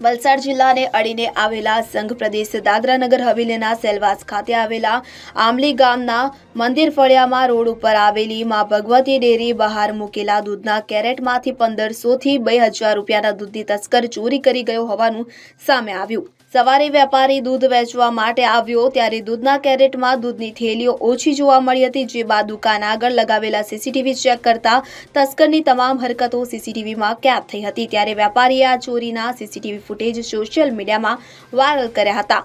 વલસાડ જિલ્લાને અડીને આવેલા સંઘ પ્રદેશ દાદરાનગર હવેલીના સેલવાસ ખાતે આવેલા આમલી ગામના મંદિર ફળિયામાં રોડ ઉપર આવેલી મા ભગવતી ડેરી બહાર મૂકેલા દૂધના કેરેટમાંથી પંદરસોથી બે હજાર રૂપિયાના દૂધની તસ્કર ચોરી કરી ગયો હોવાનું સામે આવ્યું. સવારે વેપારી દૂધ વેચવા માટે આવ્યો ત્યારે દૂધના કેરેટમાં દૂધની થેલીઓ ઓછી જોવા મળી હતી, જે બાદ દુકાન આગળ લગાવેલા સીસીટીવી ચેક કરતા તસ્કરની તમામ હરકતો સીસીટીવીમાં કેદ થઈ હતી. ત્યારે વેપારીએ આ ચોરીના સીસીટીવી ફૂટેજ સોશિયલ મીડિયામાં વાયરલ કર્યા હતા.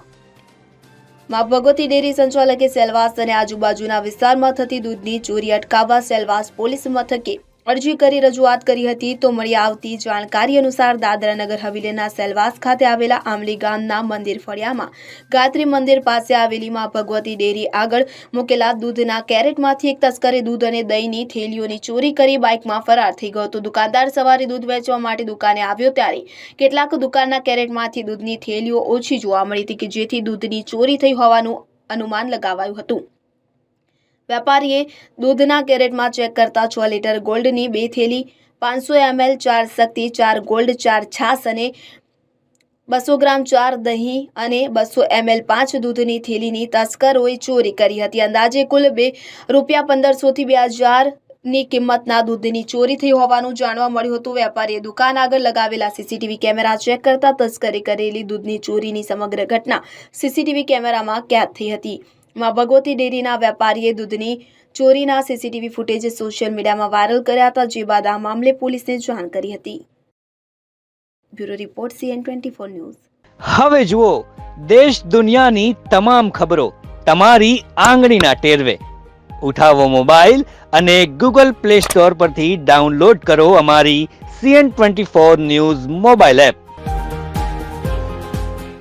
મા ભગવતી ડેરી સંચાલકે સેલવાસ અને આજુબાજુના વિસ્તારમાં થતી દૂધની ચોરી અટકાવવા સેલવાસ પોલીસ મથકે અરજી કરી રજૂઆત કરી હતી તો મળી આવતી જાણકારી અનુસાર દાદરાનગર હવેલીના સેલવાસ ખાતે આવેલા આમલી ગામના મંદિર ફળિયામાં ગાયત્રી મંદિર પાસે આવેલી માં ભગવતી ડેરી આગળ મૂકેલા દૂધના કેરેટમાંથી એક તસ્કરે દૂધ અને દહીંની થેલીઓની ચોરી કરી બાઇકમાં ફરાર થઈ ગયો હતો. દુકાનદાર સવારે દૂધ વેચવા માટે દુકાને આવ્યો ત્યારે કેટલાક દુકાનના કેરેટમાંથી દૂધની થેલીઓ ઓછી જોવા મળી હતી કે જેથી દૂધની ચોરી થઈ હોવાનું અનુમાન લગાવાયું હતું. વેપારીએ દૂધના કેરેટમાં ચેક કરતા છ લીટર ગોલ્ડની બે થેલી, પાંચસો એમએલ ચાર શક્તિ, ચાર ગોલ્ડ, ચાર છાસ અને બસો ગ્રામ ચાર દહીં અને બસો એમએલ પાંચ દૂધની થેલીની તસ્કરોએ ચોરી કરી હતી. અંદાજે કુલ બે રૂપિયા પંદરસોથી બે હજારની કિંમતના દૂધની ચોરી થઈ હોવાનું જાણવા મળ્યું હતું. વેપારીએ દુકાન આગળ લગાવેલા સીસીટીવી કેમેરા ચેક કરતા તસ્કરી કરેલી દૂધની ચોરીની સમગ્ર ઘટના સીસીટીવી કેમેરામાં કેદ થઈ હતી. માં ભગવતી ડેરીના વેપારીએ દૂધની ચોરીના સીસીટીવી ફૂટેજ સોશિયલ મીડિયામાં વાયરલ કર્યા હતા, જે બાદ આ મામલે પોલીસને જાણ કરી હતી. Bureau report, CN twenty four news. હવે જુઓ, દેશ દુનિયાની તમામ ખબરો તમારી આંગળીના ટેરવે. ઉઠાવો મોબાઈલ અને ગૂગલ પ્લે સ્ટોર પરથી ડાઉનલોડ કરો અમારી CN twenty four news mobile app.